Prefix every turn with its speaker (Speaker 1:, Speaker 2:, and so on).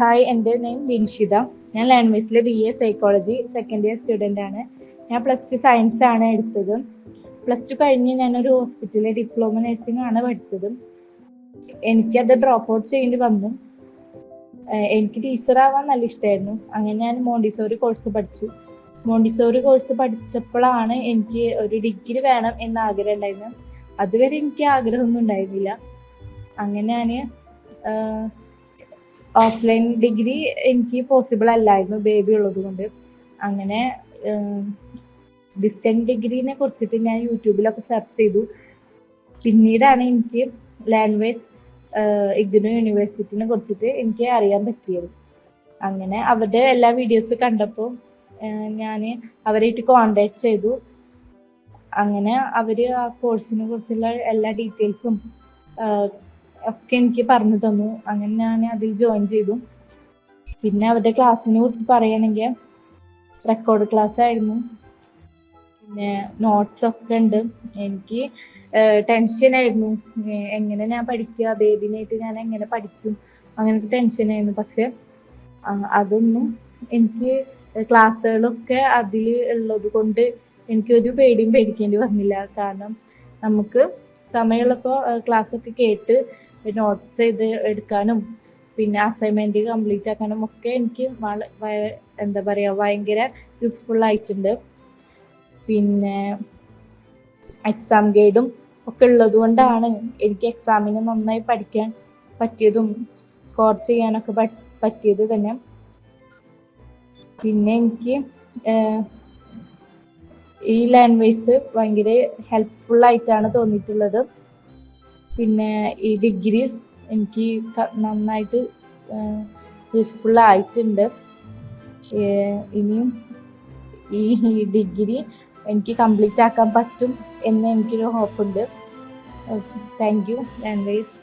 Speaker 1: Hi എന്റെ name Binshitha ഞാൻ ലാൻഡ്വേസിലെ B A psychology second year student ആണ്. ഞാൻ പ്ലസ് ടു സയൻസ് ആണ് എടുത്തത്. പ്ലസ് ടു കഴിഞ്ഞ് ഞാനൊരു ഹോസ്പിറ്റലിലെ ഡിപ്ലോമ നഴ്സിംഗ് ആണ് പഠിച്ചത്. എനിക്കത് ഡ്രോപ്പ് ഔട്ട് ചെയ്യേണ്ടി വന്നു. എനിക്ക് ടീച്ചർ ആവാൻ നല്ല ഇഷ്ടമായിരുന്നു അങ്ങനെ ഞാൻ മോണ്ടിസോറി കോഴ്സ് പഠിച്ചു. മോണ്ടിസോറി കോഴ്സ് പഠിച്ചപ്പോഴാണ് എനിക്ക് ഒരു ഡിഗ്രി വേണം എന്ന ആഗ്രഹം ഉണ്ടായിരുന്നത്. അതുവരെ എനിക്ക് ആഗ്രഹമൊന്നും ഉണ്ടായിരുന്നില്ല. അങ്ങനെ ഞാൻ ഓഫ്ലൈൻ ഡിഗ്രി എനിക്ക് പോസിബിൾ അല്ലായിരുന്നു ബേബി ഉള്ളത് കൊണ്ട്. അങ്ങനെ ഡിസ്റ്റൻസ് ഡിഗ്രീനെ കുറിച്ചിട്ട് ഞാൻ യൂട്യൂബിലൊക്കെ സെർച്ച് ചെയ്തു. പിന്നീടാണ് എനിക്ക് ലാംഗ്വേജ് ഇഗ്നു യൂണിവേഴ്സിറ്റിനെ കുറിച്ചിട്ട് എനിക്ക് അറിയാൻ പറ്റിയത്. അങ്ങനെ അവരുടെ എല്ലാ വീഡിയോസ് കണ്ടപ്പോൾ ഞാൻ അവരായിട്ട് കോണ്ടാക്ട് ചെയ്തു. അങ്ങനെ അവർ ആ കോഴ്സിനെ കുറിച്ചുള്ള എല്ലാ ഡീറ്റെയിൽസും ഒക്കെ എനിക്ക് പറഞ്ഞു തന്നു. അങ്ങനെ ഞാൻ അതിൽ ജോയിൻ ചെയ്തു. പിന്നെ അവരുടെ ക്ലാസ്സിനെ കുറിച്ച് പറയുകയാണെങ്കിൽ റെക്കോർഡ് ക്ലാസ് ആയിരുന്നു. പിന്നെ നോട്ട്സ് ഒക്കെ ഉണ്ട്. എനിക്ക് ടെൻഷൻ ആയിരുന്നു. എങ്ങനെ ഞാൻ പഠിക്കുക? ബേബിനായിട്ട് ഞാൻ എങ്ങനെ പഠിക്കും? അങ്ങനത്തെ ടെൻഷൻ ആയിരുന്നു. പക്ഷെ അതൊന്നും എനിക്ക് ക്ലാസ്സുകളൊക്കെ അതിൽ ഉള്ളത് കൊണ്ട് എനിക്കൊരു പേടിയും പേടിക്കേണ്ടി വന്നില്ല. കാരണം നമുക്ക് സമയമുള്ളപ്പോൾ ക്ലാസ് ഒക്കെ കേട്ട് നോട്ട്സ് ചെയ്ത് എടുക്കാനും പിന്നെ അസൈൻമെന്റ് കംപ്ലീറ്റ് ആക്കാനും ഒക്കെ എനിക്ക് എന്താ പറയാ ഭയങ്കര യൂസ്ഫുൾ ആയിട്ടുണ്ട്. പിന്നെ എക്സാം ഗൈഡും ഒക്കെ ഉള്ളത് കൊണ്ടാണ് എനിക്ക് എക്സാമിന് നന്നായി പഠിക്കാൻ പറ്റിയതും സ്കോർ ചെയ്യാനൊക്കെ പറ്റിയത് തന്നെ. പിന്നെ എനിക്ക് ഈ ലാംഗ്വേജ് ഭയങ്കര ഹെൽപ്ഫുൾ ആയിട്ടാണ് തോന്നിയിട്ടുള്ളത്. പിന്നെ ഈ ഡിഗ്രി എനിക്ക് നന്നായിട്ട് യൂസ്ഫുൾ ആയിട്ടുണ്ട്. ഇനിയും ഈ ഡിഗ്രി എനിക്ക് കംപ്ലീറ്റ് ആക്കാൻ പറ്റും എന്ന് എനിക്കൊരു ഹോപ്പുണ്ട് താങ്ക് യു ലാൻഡ്വേസ്